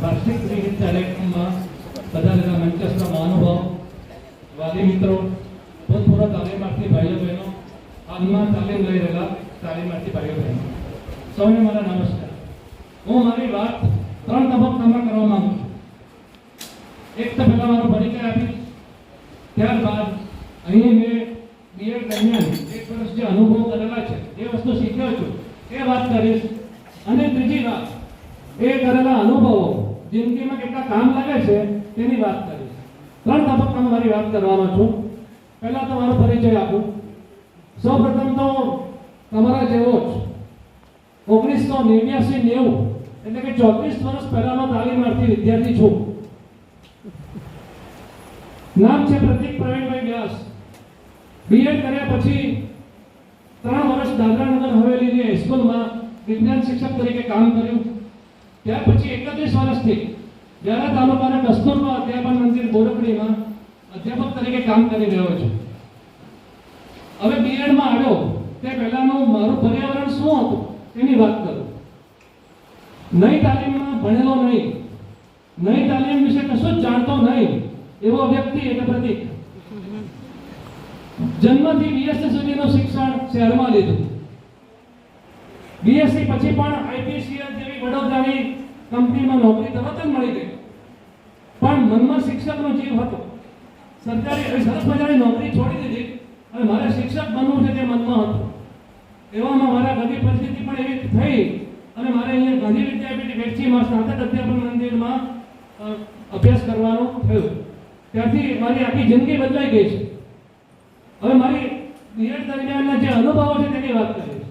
વાર્ષિક નિમિત્ત કાર્યક્રમમાં પધારેલા મંચસ્થ મહાનુભાવ, વાલી મિત્રો, ભૂતપૂર્વ તાલીમાર્થી ભાઈઓ બહેનો, હાલમાં તાલીમ લઈ રહેલા તાલીમાર્થી ભાઈઓ બહેનો. સૌને મારા નમસ્કાર. હું મારી વાત ત્રણ તબક્કામાં કરવા માંગુ છું. એક તો પહેલાં મારો પરિચય આપીશ. ત્યારબાદ અહીં મેં બીએડ દરમિયાન એક વર્ષ જે અનુભવ કરેલા છે, એ વસ્તુ શીખ્યો છું એ વાત કરીશ અને ત્રીજી વાત એ કરેલા અનુભવો જિંદગીમાં છે તેની વાત કરીશ ત્રણ તબક્કામાં મારી વાત કરવાનો છું. પહેલા તો મારો પરિચય આપું. સૌપ્રથમ તો તમારા જેવો જ ઓગણીસો નેવ્યાસી નેવું, એટલે કે ચોત્રીસ વર્ષ પહેલાનો તાલીમાર્થી વિદ્યાર્થી છું. નામ છે પ્રતિક પ્રવીણભાઈ વ્યાસ. બીએડ કર્યા પછી ત્રણ વર્ષ દાદરાનગર હવેલીની હાઈસ્કૂલમાં વિજ્ઞાન શિક્ષક તરીકે કામ કર્યું. ત્યાર પછી એકત્રીસ વર્ષથી વ્યારા તાલુકાના કસ્તુરબા અધ્યાપન મંદિર બોરકડીમાં અધ્યાપક તરીકે કામ કરી રહ્યો છું. હવે બીએડમાં આવ્યો, તે પહેલાનું મારું પર્યાવરણ શું હતું તેની વાત કરું. નઈ તાલીમમાં ભણેલો નહીં નઈ તાલીમ વિશે કશું જ જાણતો નહીં એવો વ્યક્તિ એટલે પ્રતિક. જન્મથી બીએસસી સુધીનું શિક્ષણ શહેરમાં લીધું. બીએસસી પછી પણ આઈપીસીએલ જેવી વડોદરાની કંપનીમાં નોકરી તરત જ મળી ગઈ. પણ મનમાં શિક્ષકનો જીવ હતો. સરકારે એવી સરસ મજાની નોકરી છોડી દીધી અને મારે શિક્ષક બનવું છે તે મનમાં હતું. એવામાં મારા ઘરની પરિસ્થિતિ પણ એવી થઈ અને મારે અહીંયા ગાંધી વિદ્યાપીઠ વેચીમાં સ્નાતક અધ્યાપન મંદિરમાં અભ્યાસ કરવાનો થયો. ત્યારથી મારી આખી જિંદગી બદલાઈ ગઈ છે. હવે મારી બીએડ દરમિયાનના જે અનુભવો છે તેની વાત કરીશ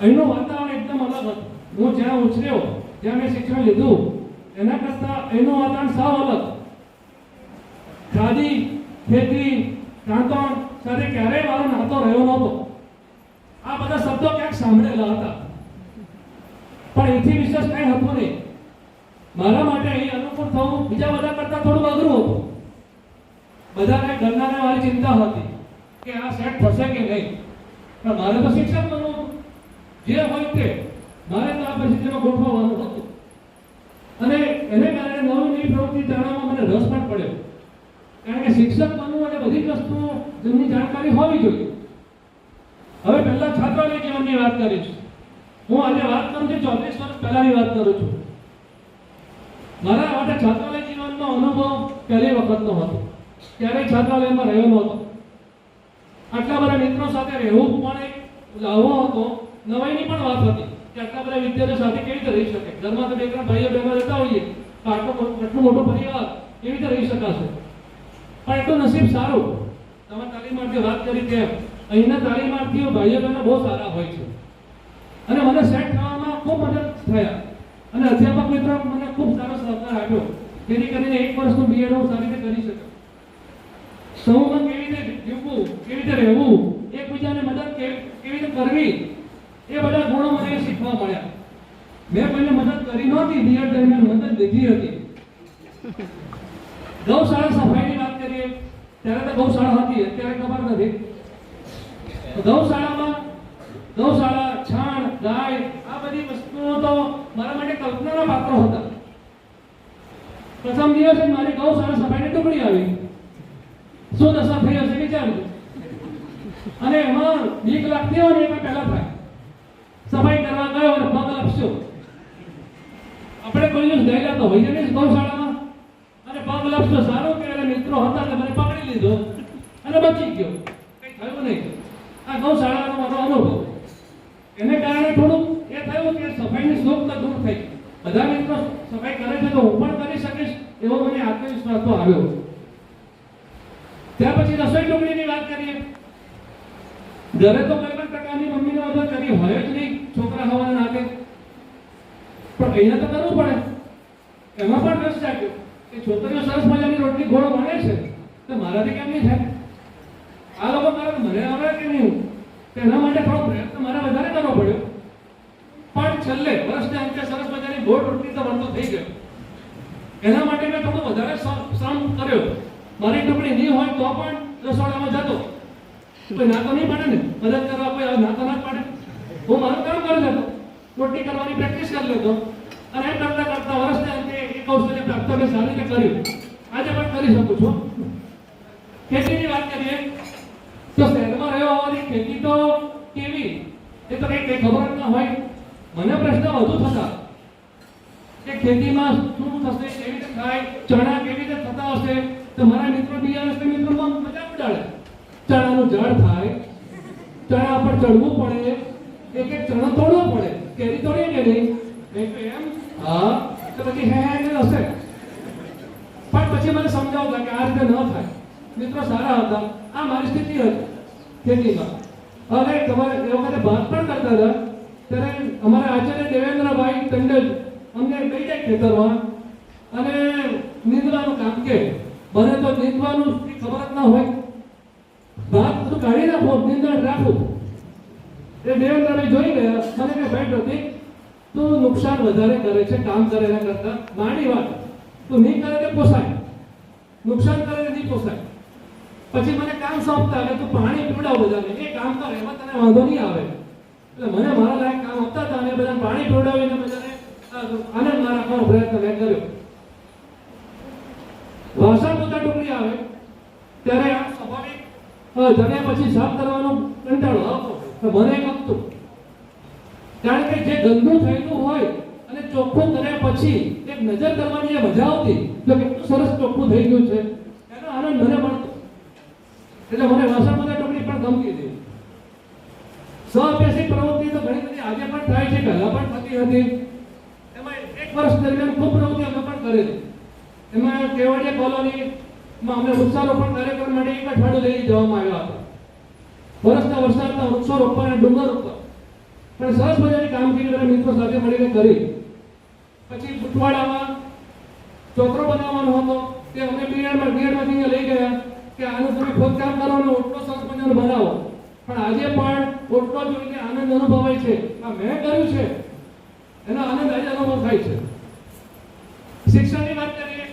અહીંનું વાતાવરણ એકદમ અલગ હતું. હું જ્યાં ઉછર્યો જ્યાં મેં શિક્ષણ લીધું. એના કરતાં એનું વાતાવરણ સાવ અલગ. ખાદી, ખેતી કાંતણ સાથે ક્યારેય મારો નાતો રહ્યો નહોતો. આ બધા શબ્દો ક્યાંક સાંભળેલા હતા. પણ એથી વિશેષ કંઈ હતું નહીં. મારા માટે અહીં અનુકૂળ થવું બીજા બધા કરતાં થોડું અઘરું હતું. બધાને ઘરનાને મારી ચિંતા હતી કે આ સેટ થશે કે નહીં. પણ મારે તો શિક્ષક બનવું જે હોય તે. મારે તો આ પરિસ્થિતિમાં ગોઠવવાનું હતું અને એને કારણે નવી નવી પ્રવૃત્તિ જાણવામાં મને રસ પણ પડ્યો. કારણ કે શિક્ષક બનવું અને બધી જ વસ્તુઓ જેમની જાણકારી હોવી જોઈએ. હવે પહેલા છાત્રાલય જીવનની વાત કરીશ. હું આજે વાત કરું છું, ચોત્રીસ વર્ષ પહેલાની વાત કરું છું. મારા માટે છાત્રાલય જીવનનો અનુભવ પહેલી વખતનો હતો. ત્યારે છાત્રાલયમાં રહ્યો નહોતો. આટલા બધા મિત્રો સાથે રહેવું પણ એક લાવો હતો. નવાઈની પણ વાત હતી. કે આટલા બધા વિદ્યાર્થીઓ સાથે કેવી રીતે રહી શકે? ઘરમાં તો બે ત્રણ ભાઈઓ બહેનો રહેતા હોઈએ. તો આટલો આટલો મોટો પરિવાર કેવી રીતે રહી શકાશે? પણ એટલું નસીબ સારું. તમે તાલીમાર્થીઓ વાત કરી કે અહીંના તાલીમાર્થીઓ ભાઈઓ બહેનો બહુ સારા હોય છે. અને મને સેટ થવામાં ખૂબ મદદ થયા. અને અધ્યાપક મિત્રો મને ખૂબ સારો સહકાર આપ્યો. જેથી કરીને એક વર્ષનું બીએડ હું સારી રીતે કરી શક્યો. સમૂહમાં કેવી રીતે જીવવું, કેવી રીતે રહેવું એકબીજાને મદદ કે- કેવી રીતે કરવી એ બધા ગુણો મને શીખવા મળ્યા. મેં કોઈને મદદ કરી નહોતી બીએડ દરમિયાન મદદ લીધી હતી. ગૌશાળા સફાઈની વાત કરીએ, ત્યારે તો ગૌશાળા હતી, અત્યારે ખબર નથી. ગૌશાળામાં ગૌશાળા, છાણ, ગાય, આ બધી વસ્તુઓ તો મારા માટે કલ્પનાના પાત્ર હતા. પ્રથમ દિવસે મારી ગૌશાળા સફાઈની ટુકડી આવી. શું દશા થઈ હશે વિચારજો. અને એમાં બીક લાગતી હોય ને એમાં પહેલા થાય. સફાઈ કરવા અને પગ લપસ્યો આપણે કોઈ દિવસ ગયેલા તો હોય નહીં ગૌશાળામાં અને પગ લાપશો, સારો કે એને મિત્રો હતા એટલે મને પકડી લીધો. અને બચી ગયો. કંઈ થયું નહીં. આ ગૌશાળાનો મારો અનુભવ. એને કારણે થોડું એ થયું કે સફાઈની શોખ તો દૂર થઈ. બધા મિત્રો સફાઈ કરે છે તો હું પણ કરી શકીશ એવો મને આત્મવિશ્વાસ તો આવ્યો. ત્યાર પછી રસોઈ ટુકડીની વાત કરીએ. ઘરે તો કોઈ પણ પ્રકારની છોકરા હોવાના પણ અહીંયા તો કરવું પડે. એમાં પણ રસ જાગ્યો. કે છોકરીઓ સરસ મજાની રોટલી ઘોડો બને છે, તો મારાથી કેમ નહીં થાય? આ લોકો મારા મને આવડે કે નહીં? તેના માટે થોડો પ્રયત્ન મારે વધારે કરવો પડ્યો. પણ છેલ્લે વર્ષને અંતે સરસ મજાની ગોળ રોટલી તો બનતો થઈ ગયો. એના માટે મેં થોડો વધારે શ્રમ કર્યો. મારી ટુકડી નહીં હોય તો પણ રસોડામાં જતો. કોઈ નાતો નહીં પડે ને? મદદ કરવા કોઈ ના તો ના પડે. હું મારું કરી લેતો. રોટલી કરવાની પ્રેક્ટિસ કરી લેતો. અને એમ કરતા પ્રાપ્ત તમે સારી રીતે કર્યું. આજે પણ કરી શકું છું. ખેતીની વાત કરીએ, તો શહેરમાં રહ્યો હોવાની ખેતી તો કેવી? એ તો કંઈ કંઈ ખબર જ ના હોય. મને પ્રશ્ન વધુ થતા કે ખેતીમાં શું થશે, કેવી રીતે થાય, ચણા કેવી રીતે થતા હશે? તો મારા મિત્રો બીજા મિત્રોમાં મજા ઉડાડે. ચણાનું ઝાડ થાય, ચણા પર ચડવું પડે એક એક ચણો તોડવો પડે. કેરી તોડીએ કે નહીં? એમ? હા. તો પછી હે હે હશે. પણ પછી મને સમજાવતા કે આ રીતે ન થાય. મિત્રો સારા હતા. આ મારી સ્થિતિ હતી. ખેતીમાં. હવે તમારે એ વખતે ભાત પણ કરતા હતા. ત્યારે અમારા આચાર્ય દેવેન્દ્રભાઈ ટંડેલ અમને લઈ જાય ખેતરમાં અને નીંદવાનું કામ કે, મને તો નીંદવાનું ખબર જ ના હોય. ભાત બધું કાઢી નાખો, નીંદણ રાખું. એ દેવેન્દ્રભાઈ જોઈ ગયા મને કે ભેટ પ્રતિક તો નુકસાન વધારે કરે છે, કામ કરે એના કરતા. નાની વાત. તો નહીં કરે તે પોસાય. નુકસાન કરે તે નહીં પોસાય. પછી મને કામ સોંપતા એટલે તું પાણી પીવડાવ બધાને. એ કામ કર એમાં તને વાંધો નહીં આવે. એટલે મને મારા લાયક કામ આપતા હતા અને બધાને પાણી પીવડાવીને બધાને આનંદ આનંદમાં રાખવાનો પ્રયત્ન મેં કર્યો. વાસણ પોતા ટુકડી આવે. ત્યારે આ સ્વાભાવિક જમ્યા પછી સાફ કરવાનો કંટાળો આવતો. તો મને ગમતું કારણ કે જે ગંદુ થયેલું હોય અને ચોખ્ખું કર્યા પછી એક નજર કરવાની જે મજા આવતી તો કેટલું સરસ ચોખ્ખું થઈ ગયું છે. એનો આનંદ મને મળતો. એટલે મને વાસણ બધા ટુકડી પણ ગમતી હતી. સ્વઅભ્યાસી પ્રવૃત્તિ તો ઘણી બધી આજે પણ થાય છે, પહેલા પણ થતી હતી. એમાં એક વર્ષ દરમિયાન ખૂબ પ્રવૃત્તિ અમે પણ કરેલી એમાં કેવડિયા કોલોનીમાં અમને વૃક્ષારોપણ કાર્યક્રમ માટે એક અઠવાડિયું લઈ જવામાં આવ્યા હતા. વરસતા વરસાદના વૃક્ષો રોપવા અને ડુંગર ઉપર પણ સરસ મજાની કામગીરી બધા મિત્રો સાથે મળીને કરી. પછી ફૂટવાડામાં ચોકરો બનાવવાનો હતો, તે અમે પીરિયડમાં પીરિયડમાંથી લઈ ગયા કે આનું તમે ખોદકામ કરો અને ઓટલો સરસ મજાનો બનાવો. પણ આજે પણ ઓટલો જોઈને આનંદ અનુભવાય છે. આ મેં કર્યું છે. એનો આનંદ આજે અનુભવ થાય છે. શિક્ષણની વાત કરીએ,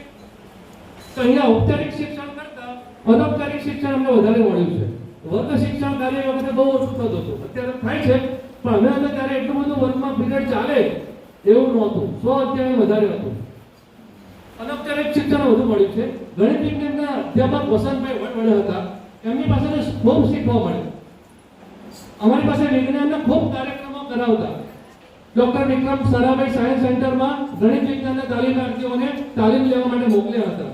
તો અહીંયા ઔપચારિક શિક્ષણ કરતા અનૌપચારિક શિક્ષણ અમને વધારે મળ્યું છે. વર્ગ શિક્ષણ કાર્ય વખતે બહુ ઓછું થતું હતું. અત્યારે થાય છે, પણ અમે હતા ત્યારે એટલું બધું વર્ગમાં પીરિયડ ચાલે એવું નહોતું. સ્વ અત્યારે વધારે હતું. અનૌપચારિક શિક્ષણ વધુ મળ્યું છે. ગણિત વિજ્ઞાનના અધ્યાપક વસંતભાઈ વડવડે હતા. એમની પાસે ખૂબ શીખવા મળે અમારી પાસે વિજ્ઞાનના ખૂબ કાર્યક્રમો કરાવતા. ડોક્ટર વિક્રમ સરાભાઈ સાયન્સ સેન્ટરમાં ગણિત વિજ્ઞાનના તાલીમાર્થીઓને તાલીમ લેવા માટે મોકલ્યા હતા.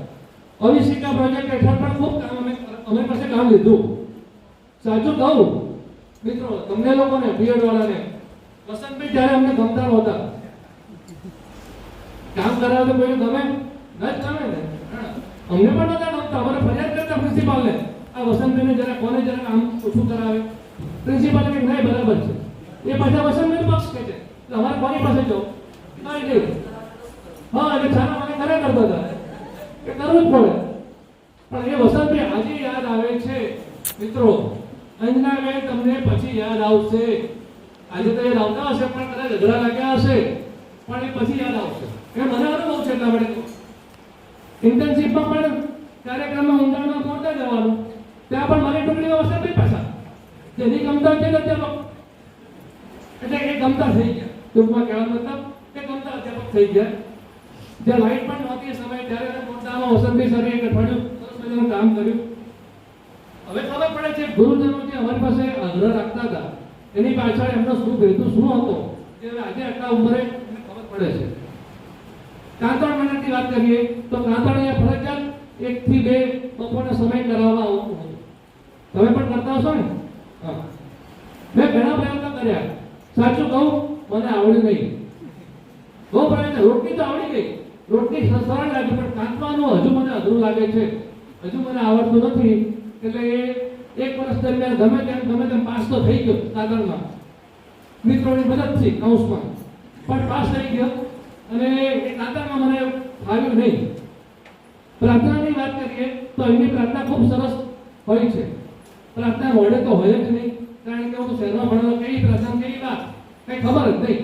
અવિશિકા પ્રોજેક્ટ હેઠળ પણ ખૂબ કામ અમે અમારી પાસે કામ લીધું. સાચું કહું? મિત્રો, તમને લોકોને બીએડ વાળાને વસંતભાઈ ત્યારે અમને ગમતા નહોતા. કામ કરાવે તો કોઈ ગમે? ન જ ગમે ને. અમને પણ નહોતા ગમતા. અમારે ફરિયાદ કરતા પ્રિન્સિપાલને. આ વસંતભાઈને જરા કોને જરા આમ ઓછું કરાવે? પ્રિન્સિપાલ કે નહીં, બરાબર છે. એ પાછા વસંતભાઈ પક્ષ કે છે? અમારે કોની પાસે જો નહીં નહીં હા, એટલે છાના મને કરે કરતા હતા. કે કરવું જ પડે. પણ એ વસંતભાઈ આજે યાદ આવે છે. મિત્રો અંજનાબેન તમને પછી યાદ આવશે. આજે તો યાદ આવતા હશે, પણ કદાચ અઘરા લાગ્યા હશે, પણ એ પછી યાદ આવશે. એ મને અનુભવ છે એટલા માટે. ઇન્ટર્નશીપમાં પણ કાર્યક્રમમાં ઊંડાણમાં પહોંચતા જવાનું. ત્યાં પણ મારી ટુકડીઓ હશે બે પાછા. જેની ગમતા છે અધ્યાપક. એટલે એ ગમતા થઈ ગયા. ટૂંકમાં કહેવાનો મતલબ, એ ગમતા અધ્યાપક થઈ ગયા. જ્યાં લાઈટ પણ નહોતી સમય ત્યારે પોતાનો વસંતભાઈ સરે એક અઠવાડિયું સરસ મજાનું કામ કર્યું. હવે ખબર પડે છે, ગુરુજનો જે અમારી પાસે આગ્રહ રાખતા હતા, એની પાછળ એમનો શું હેતુ શું હતો કે આજે આટલા ઉંમરે ખબર પડે છે. કાંતણ મહેનતની વાત કરીએ, તો કાંતણ એ ફરજિયાત એક થી બે બપોરના સમય કરાવવામાં આવતું હતું. તમે પણ કરતા હશો ને? હા. મેં ઘણા પ્રયત્નો કર્યા. સાચું કહું, મને આવડ્યું નહીં. બહુ પ્રયત્ન, રોટલી તો આવડી ગઈ. રોટલી સરળ લાગી, પણ કાંતવાનું હજુ મને અઘરું લાગે છે. હજુ મને આવડતું નથી. એટલે એક વર્ષ દરમિયાન ગમે તેમ ગમે તેમ પાસ તો થઈ ગયો કાગળમાં મિત્રોની મદદથી કૌંસમાં. પણ પાસ થઈ ગયો અને એ કાગળમાં મને ફાવ્યું નહીં. પ્રાર્થનાની વાત કરીએ તો એમની પ્રાર્થના ખૂબ સરસ હોય છે. પ્રાર્થના મોડે તો હોય જ નહીં. કારણ કે હું શહેરમાં ભણેલો કઈ પ્રાર્થના કઈ વાત? કઈ ખબર જ નહીં.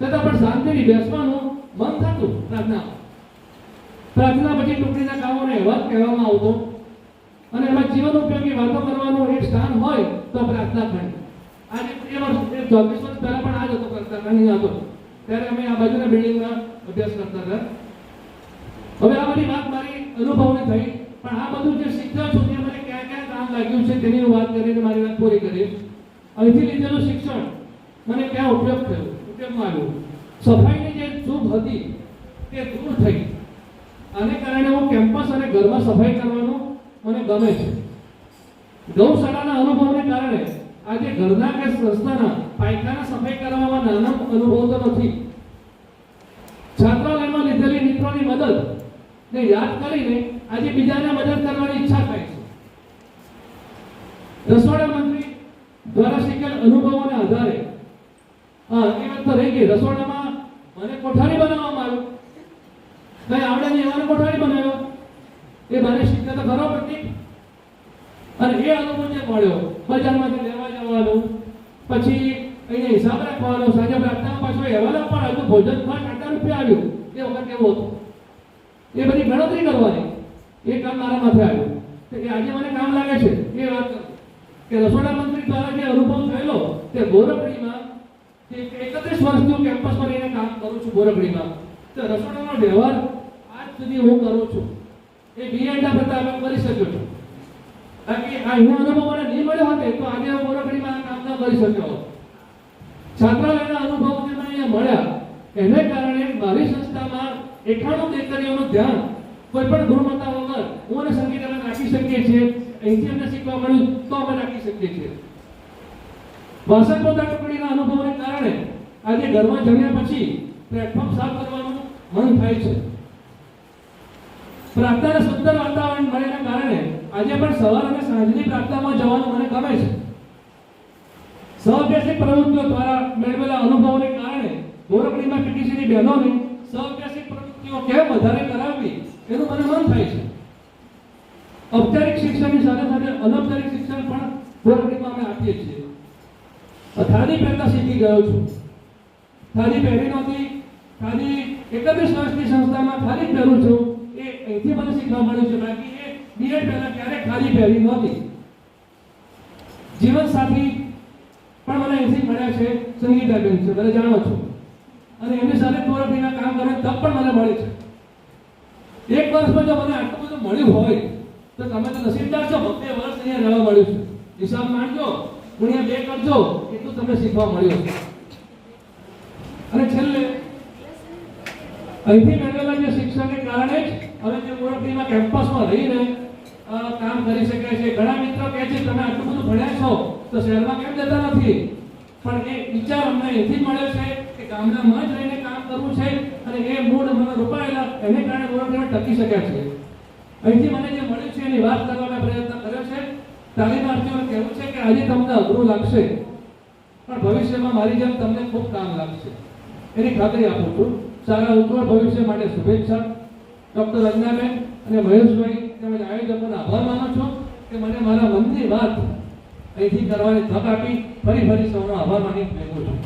છતાં પણ શાંતિથી બેસવાનું મન થતું પ્રાર્થના પ્રાર્થના પછી ટુકડીના કામોને એવા કહેવામાં આવતો. અને એમાં જીવન ઉપયોગી વાતો કરવાનું એક સ્થાન હોય તો પ્રાર્થના થાય. આજે એ વર્ષ ચોવીસ વર્ષ પહેલા પણ આ જ હતો કરતા નહીં હતો ત્યારે અમે આ બાજુના બિલ્ડિંગમાં અભ્યાસ કરતા હતા. હવે આ બધી વાત મારી અનુભવની થઈ, પણ આ બધું જે શીખ્યો છું તે મને ક્યાં ક્યાં કામ લાગ્યું છે તેની હું વાત કરીને મારી વાત પૂરી કરીશ. અહીંથી લીધેલું શિક્ષણ મને ક્યાં ઉપયોગ થયો? ઉપયોગમાં આવ્યું. સફાઈની જે ચૂક હતી તે દૂર થઈ. આને કારણે હું કેમ્પસ અને ઘરમાં સફાઈ કરવાનું મને ગમે છે. ગૌશાળાના અનુભવને કારણે આજે ઘરના કે સંસ્થાના પાયખાના સફાઈ કરવામાં નાનો અનુભવ તો નથી. છાત્રાલયમાં લીધેલી મિત્રોની મદદ ને યાદ કરીને આજે બીજાને મદદ કરવાની ઈચ્છા થાય છે. રસોડા મંત્રી દ્વારા શીખેલ અનુભવોના આધારે હા, એ વાત તો રહી ગઈ. રસોડામાં મને કોઠારી બનાવવામાં આવ્યું. કઈ આવડે નહીં એવાનો કોઠારી બનાવ્યો એ મારે શીખતા તો ખરો પડતી અને એ અનુભવ જે મળ્યો. બજારમાંથી લેવા જવાનું. પછી અહીંયા હિસાબ રાખવાનો, સાંજે પ્રાર્થના પાછો અહેવાલ પણ હતું ભોજન પણ આટલા રૂપિયા આવ્યું? એ વખત કેવું હતું? એ બધી ગણતરી કરવાની. એ કામ મારા માથે આવ્યું. તો એ આજે મને કામ લાગે છે. એ વાત. કે રસોડા મંત્રી દ્વારા જે અનુભવ થયેલો તે ગોરખડીમાં તે એકત્રીસ વર્ષથી હું કેમ્પસમાં રહીને કામ કરું છું ગોરખડીમાં. તો રસોડાનો વ્યવહાર આજ સુધી હું કરું છું. એ બીએડના પ્રતાપ કરી શક્યો છું. બાકી આ અહીંયા અનુભવ મને નહીં મળ્યો હતો તો આજે હું ગોરખડીમાં મારા કામ ન કરી શક્યો છાત્રાલયના અનુભવ મને અહીંયા મળ્યા. એને કારણે મારી સંસ્થામાં એકાણું દીકરીઓનું ધ્યાન કોઈ પણ ગુણવત્તા વગર હું અને સંગીત અમે રાખી શકીએ છીએ. અહીંથી અમને શીખવા મળ્યું તો અમે રાખી શકીએ છીએ. વાસણ પોતા ટુકડીના અનુભવને કારણે આજે ઘરમાં જમ્યા પછી પ્લેટફોર્મ સાફ કરવાનું મન થાય છે. પ્રાર્થનાના સુંદર વાતાવરણ મળેના કારણે આજે પણ સવાર અને સાંજની પ્રાર્થનામાં જવાનું મને ગમે છે. સહઅભ્યાસિક પ્રવૃત્તિઓ દ્વારા મેળવેલા અનુભવોને કારણે ગોરખડીમાં પીટીસીની બહેનોને સહઅભ્યાસિક પ્રવૃત્તિઓ કેમ વધારે કરાવવી એનું મને મન થાય છે. ઔપચારિક શિક્ષણની સાથે સાથે અનૌપચારિક શિક્ષણ પણ ગોરખડીમાં અમે આપીએ છીએ. થાળી પહેરતા શીખી ગયો છું. થાળી પહેરી નહોતી. ખાલી એકત્રીસ વર્ષની સંસ્થામાં ખાલી પહેરું છું. અહીંથી મને શીખવા મળ્યું છે, બાકી એ બીએડ પહેલા ક્યારે ખાલી પહેરી નહોતી. જીવન સાથી પણ મને અહીંથી મળ્યા છે, સંગીતાબેન છે, મને જાણો છો. અને એમની સાથે ગોરખડીના કામ કરવાની તક પણ મને મળી છે. એક વર્ષમાં જો મને આટલું બધું મળ્યું હોય, તો તમે તો નસીબદાર છો બે વર્ષ અહીંયા રહેવા મળ્યું છે. હિસાબ માંડજો ગુણ્યા બે કરજો, એટલું તમને શીખવા મળ્યું છે. અને છેલ્લે, અહીંથી મેળવેલા જે શિક્ષણને કારણે જ હવે જે મોરબીના કેમ્પસમાં રહીને કામ કરી શકાય છે. ઘણા મિત્રો કહે છે, તમે આટલું બધું ભણ્યા છો, તો શહેરમાં કેમ જતા નથી? પણ એ વિચાર અમને અહીંથી મળ્યો છે કે ગામડામાં જ રહીને કામ કરવું છે અને એ મૂળ મને રોપાયેલા, એને કારણે ગોરખડીમાં ટકી શક્યા છે. અહીંથી મને જે મળ્યું છે, એની વાત કરવાનો પ્રયત્ન કર્યો છે. તાલીમાર્થીઓને કહેવું છે કે આજે તમને અઘરું લાગશે, પણ ભવિષ્યમાં મારી જેમ તમને ખૂબ કામ લાગશે. એની ખાતરી આપું છું. સારા ઉજ્જવળ ભવિષ્ય માટે શુભેચ્છા. ડૉક્ટર રંજનાબેન અને મહેશભાઈ, તેમજ આયોજકોનો આભાર માનું છું કે મને મારા મનની વાત અહીંથી કરવાની તક આપી, ફરી ફરી સૌનો આભાર માની મેળવું છું.